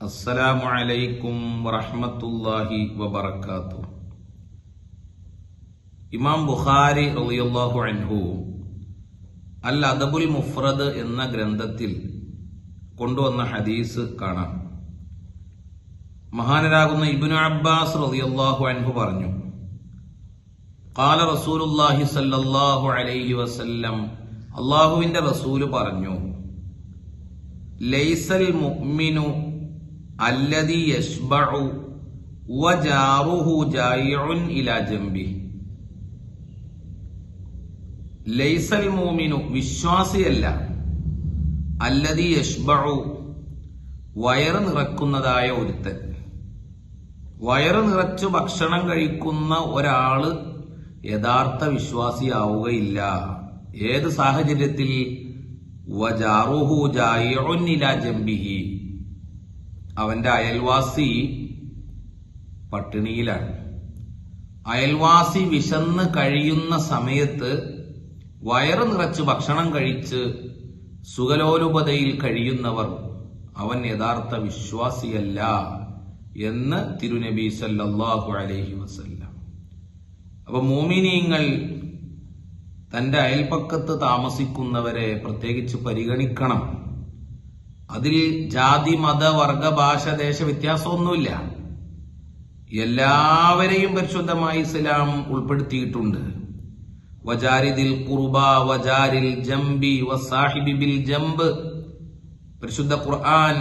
അസ്സലാമു അലൈക്കും വറഹ്മത്തുള്ളാഹി വബർക്കാത്തു ഇമാം ബുഖാരി റളിയല്ലാഹു അൻഹു അൽ അദബുൽ മുഫ്രദ് എന്ന ഗ്രന്ഥത്തിൽ കൊണ്ടുവന്ന ഹദീസ് കാണാം. മഹാനരാകുന്ന ഇബ്നു അബ്ബാസ് റളിയല്ലാഹു അൻഹു പറഞ്ഞു ഖാല റസൂലുള്ളാഹി സല്ലല്ലാഹു അലൈഹി വസല്ലം അള്ളാഹുവിന്റെ റസൂൽ പറഞ്ഞു ലൈസൽ മുഅ്മിനു യശ്ബഉ വജാറുഹു ജായിഉൻ ഇലാ ജംബി ലൈസൽ മൂമിനു വിശ്വാസിയല്ല. അല്ലതി യഷ്ബു വയറ് നിറക്കുന്നതായ ഒരുത്തൻ. വയറ് നിറച്ചു ഭക്ഷണം കഴിക്കുന്ന ഒരാൾ യഥാർത്ഥ വിശ്വാസിയാവുകയില്ല. ഏത് സാഹചര്യത്തിൽ? വജാറുഹു ജായിഉൻ ഇലാ ജംബിഹി. അവന്റെ അയൽവാസി പട്ടിണിയിലാണ്. അയൽവാസി വിശന്ന് കഴിയുന്ന സമയത്ത് വയറ് നിറച്ച് ഭക്ഷണം കഴിച്ച് സുഖലോലുപതയിൽ കഴിയുന്നവർ അവൻ യഥാർത്ഥ വിശ്വാസിയല്ല എന്ന് തിരുനബി സല്ലാഹു അലൈഹി വസല്ലം. അപ്പൊ മോമിനിയങ്ങൾ തന്റെ അയൽപ്പക്കത്ത് താമസിക്കുന്നവരെ പ്രത്യേകിച്ച് പരിഗണിക്കണം. അതിൽ ജാതി മത വർഗ ഭാഷ ദേശ വ്യത്യാസമൊന്നുമില്ല. എല്ലാവരെയും പരിശുദ്ധമായി ഇസ്ലാം ഉൾപ്പെടുത്തിയിട്ടുണ്ട്. വജാരിദിൽ കുർബ വജാരിൽ ജംബി വസാഹിബിബിൽ ജംബ്. പരിശുദ്ധ ഖുർആൻ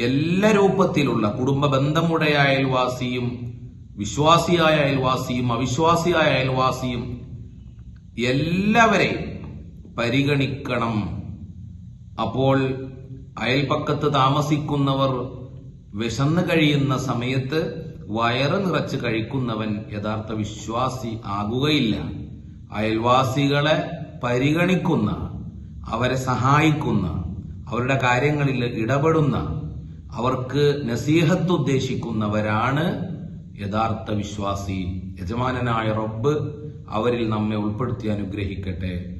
എല്ലാ രൂപത്തിലുള്ള കുടുംബ ബന്ധമുடைய അയൽവാസിയും വിശ്വാസിയായ അയൽവാസിയും അവിശ്വാസിയായ അയൽവാസിയും എല്ലാവരെയും പരിഗണിക്കണം. അപ്പോൾ അയൽപക്കത്ത് താമസിക്കുന്നവർ വിശന്ന് കഴിയുന്ന സമയത്ത് വയറ് നിറച്ച് കഴിക്കുന്നവൻ യഥാർത്ഥ വിശ്വാസി ആകുകയില്ല. അയൽവാസികളെ പരിഗണിക്കുന്ന അവരെ സഹായിക്കുന്ന അവരുടെ കാര്യങ്ങളിൽ ഇടപെടുന്ന അവർക്ക് നസീഹത്ത് ഉദ്ദേശിക്കുന്നവരാണ് യഥാർത്ഥ വിശ്വാസി. യജമാനായ റബ്ബ് അവരിൽ നമ്മെ ഉൾപ്പെടുത്തി അനുഗ്രഹിക്കട്ടെ.